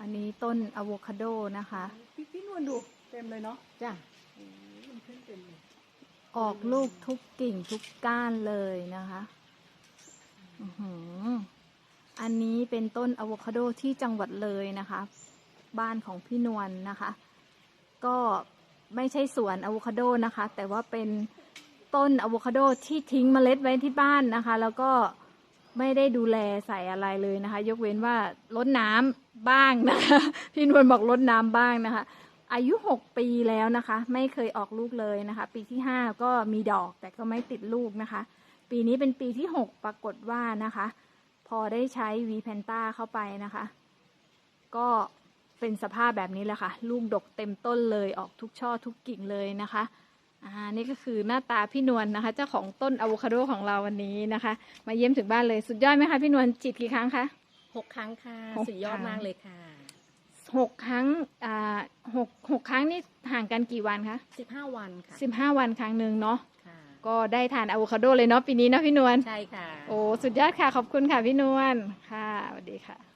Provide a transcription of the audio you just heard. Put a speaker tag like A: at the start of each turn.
A: อันนี้ต้นอะโวคาโดนะคะ
B: พี่พี่นวลดูเต็มเลยเนาะ
A: จ้ะ
B: โอ้ยมันขึ้นเต็มเลย
A: ออกลูกทุกกิ่งทุกก้านเลยนะคะอื้อหืออันนี้เป็นต้นอะโวคาโดที่จังหวัดเลยนะคะ บ้านของพี่นวลนะคะ ก็ไม่ใช่สวนอะโวคาโดนะคะ แต่ว่าเป็นต้นอะโวคาโดที่ทิ้งเมล็ดไว้ที่บ้านนะคะ แล้วก็ ไม่ได้ดูแลใส่อะไรเลยนะคะ ยกเว้นว่ารดน้ำบ้างนะคะพี่นวลบอกรดน้ำบ้างนะคะ อายุหกปีแล้วนะคะ ไม่เคยออกลูกเลยนะคะ ปีที่ห้าก็มีดอกแต่ก็ไม่ติดลูกนะคะ ปีนี้เป็นปีที่หกปรากฏว่านะคะ พอได้ใช้วีแพนต้าเข้าไปนะคะ ก็เป็นสภาพแบบนี้แหละค่ะ ลูกดกเต็มต้นเลยออกทุกช่อทุกกิ่งเลยนะคะ อ่านี่ก็คือหน้าตาพี่นวลนะคะ เจ้าของต้นอะโวคาโดของเราวันนี้นะคะ มาเยี่ยมถึงบ้านเลยสุดยอดไหมคะพี่นวลจิตกี่ครั้งคะ
C: หกครั้งค่ะ
A: หก
C: สุดยอด
A: ครั้ง
C: มากเลยค่ะ
A: หกครั้งอ่าหกหกครั้งนี่ห่างกันกี่วันคะ
C: สิบห้าวันค่ะ
A: สิบห้าวันครั้งหนึ่งเนาะ
C: ค่ะ
A: ก็ได้ทานอะโวคาโดเลยเนาะปีนี้เนาะพี่นวล
C: ใช่ค่ะ
A: โอ้ สุดยอดค่ะ ขอบคุณค่ะ พี่นวล ค่ะสวัสดีค่ะ